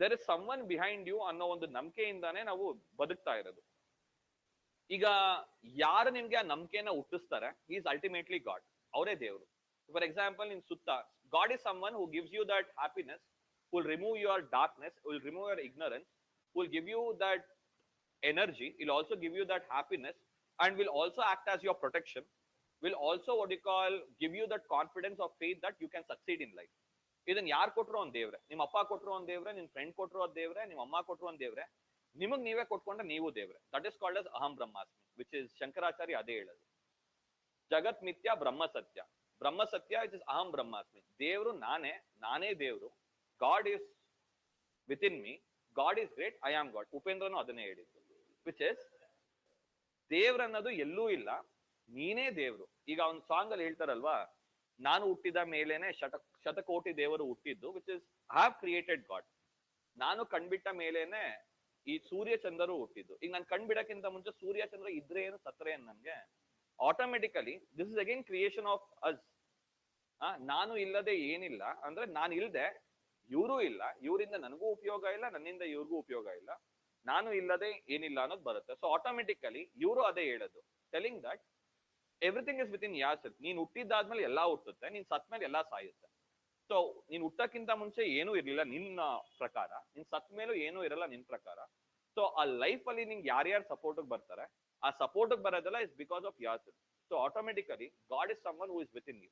there is someone behind you ಅನ್ನೋ ಒಂದು ನಂಬಿಕೆಯಿಂದಾನೇ ನಾವು ಬದುಕ್ತಾ ಇರೋದು ಈಗ ಯಾರು ನಿಮ್ಗೆ ಆ ನಂಬಿಕೆನ ಹುಟ್ಟಿಸ್ತಾರೆ ಈಸ್ ಅಲ್ಟಿಮೇಟ್ಲಿ ಗಾಡ್ ಅವರೇ ದೇವರು ಫಾರ್ ಎಕ್ಸಾಂಪಲ್ ನಿಮ್ ಸುತ್ತ God is someone who gives you that happiness will remove your darkness will remove your ignorance will give you that energy will also give you that happiness and will also act as your protection will also what you call give you that confidence of faith that you can succeed in life ಇದನ್ನ ಯಾರು ಕೊಟ್ರು ಒಂದ್ ದೇವ್ರೆ? ನಿಮ್ಮ ಅಪ್ಪ ಕೊಟ್ರು ಒಂದ್ ದೇವ್ರೆ ನಿಮ್ ಫ್ರೆಂಡ್ ಕೊಟ್ರು ಒಂದ್ ದೇವ್ರೆ, ನಿಮ್ ಅಮ್ಮ ಕೊಟ್ರು ಒಂದ್ ದೇವ್ರೆ, ನಿಮಗ್ ನೀವೇ ಕೊಟ್ಕೊಂಡ್ರೆ ನೀವು ದೇವ್ರೆ. ದಟ್ ಇಸ್ ಕಾಲ್ಡ್ ಅಸ್ ಅಹಂ ಬ್ರಹ್ಮಾಸ್ಮಿ ವಿಚ್ ಇಸ್ ಶಂಕರಾಚಾರ್ಯ ಅದೇ ಹೇಳೋದು. ಜಗತ್ ಮಿಥ್ಯ ಬ್ರಹ್ಮ ಸತ್ಯ. ಬ್ರಹ್ಮ ಸತ್ಯ ಇಟ್ ಇಸ್ ಅಹಂ ಬ್ರಹ್ಮಾಸ್ಮಿ. ದೇವ್ರು ನಾನೇ ನಾನೇ ದೇವ್ರು. God is within me God is great I am God ಉಪೇಂದ್ರನು ಅದನ್ನೇ ಹೇಳಿದ್ದು. ವಿಚ್ ಇಸ್ ದೇವ್ರನ್ನೋದು ಎಲ್ಲೂ ಇಲ್ಲ, ನೀನೇ ದೇವ್ರು. ಈಗ ಅವ್ನ ಸಾಂಗ್ ಅಲ್ಲಿ ಹೇಳ್ತಾರಲ್ವಾ ನಾನು ಹುಟ್ಟಿದ ಮೇಲೇನೆ ಶತ, ಶತಕೋಟಿ ದೇವರು ಹುಟ್ಟಿದ್ದು which is have created God ನಾನು ಕಣ್ಬಿಟ್ಟ ಮೇಲೇನೆ ಈ ಸೂರ್ಯ ಚಂದ್ರರು ಹುಟ್ಟಿದ್ದು. ಈಗ ನಾನು ಕಣ್ಬಿಡಕ್ಕಿಂತ ಮುಂಚೆ ಸೂರ್ಯ ಚಂದ್ರ ಇದ್ರೆ ಏನು ಸತ್ರೆ ಏನು ನನ್ಗೆ? Automatically this is again creation of us ನಾನು ಇಲ್ಲದೆ ಏನಿಲ್ಲ, ಅಂದ್ರೆ ನಾನು ಇಲ್ಲದೆ ಇವರು ಇಲ್ಲ, ಇವರಿಂದ ನನಗೂ ಉಪಯೋಗ ಇಲ್ಲ, ನನ್ನಿಂದ ಇವ್ರಿಗೂ ಉಪಯೋಗ ಇಲ್ಲ. ನಾನು ಇಲ್ಲದೆ ಏನಿಲ್ಲ ಅನ್ನೋದು ಬರುತ್ತೆ. ಸೊ ಆಟೋಮೆಟಿಕಲಿ ಇವರು ಅದೇ ಹೇಳೋದು. Telling that everything is within yourself ನೀನ್ ಹುಟ್ಟಿದ್ದಾದ್ಮೇಲೆ ಎಲ್ಲಾ ಹುಟ್ಟುತ್ತೆ, ನೀನ್ ಸತ್ಮೇಲೆ ಎಲ್ಲಾ ಸಾಯುತ್ತೆ. ಸೊ ನೀನ್ ಹುಟ್ಟಕ್ಕಿಂತ ಮುಂಚೆ ಏನೂ ಇರ್ಲಿಲ್ಲ ನಿನ್ನ ಪ್ರಕಾರ. ನಿನ್ ಸತ್ ಮೇಲೂ ಏನೂ ಇರಲ್ಲ ನಿನ್ ಪ್ರಕಾರ. ಸೊ ಆ ಲೈಫ್ ಅಲ್ಲಿ ನಿಂಗೆ ಯಾರ್ಯಾರು ಸಪೋರ್ಟ್ ಬರ್ತಾರೆ, ಆ support ಬರೋದೆಲ್ಲ is because of yourself so automatically God is someone who is within you